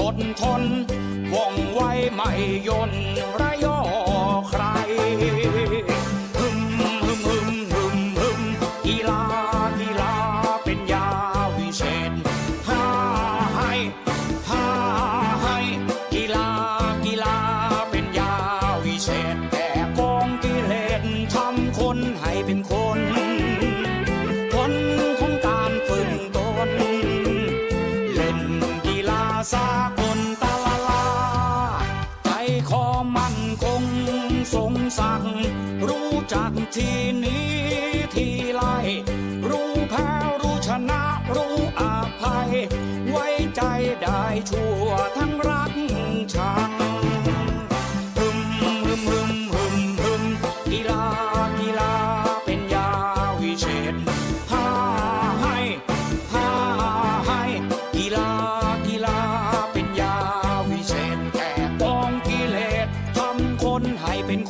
อดทนว่องไวไม่ย่นระยอใคร ทรงสั่งรู้จักทีนี้ทีไลรู้แพ้รู้ชนะรู้อภัย ไว้ใจได้ชั่วทั้งรัก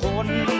คน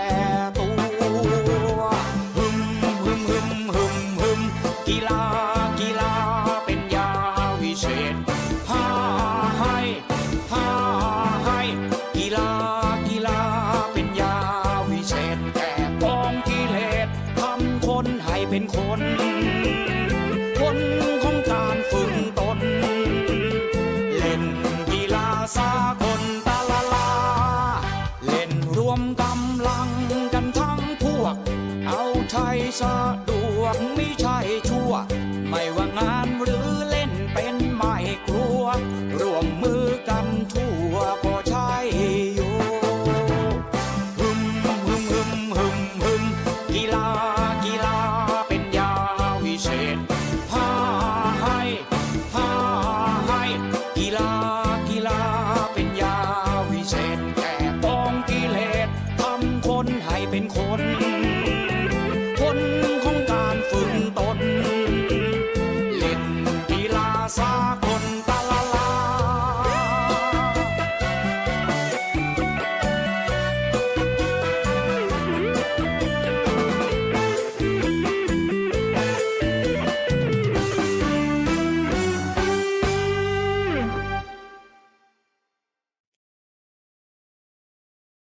saw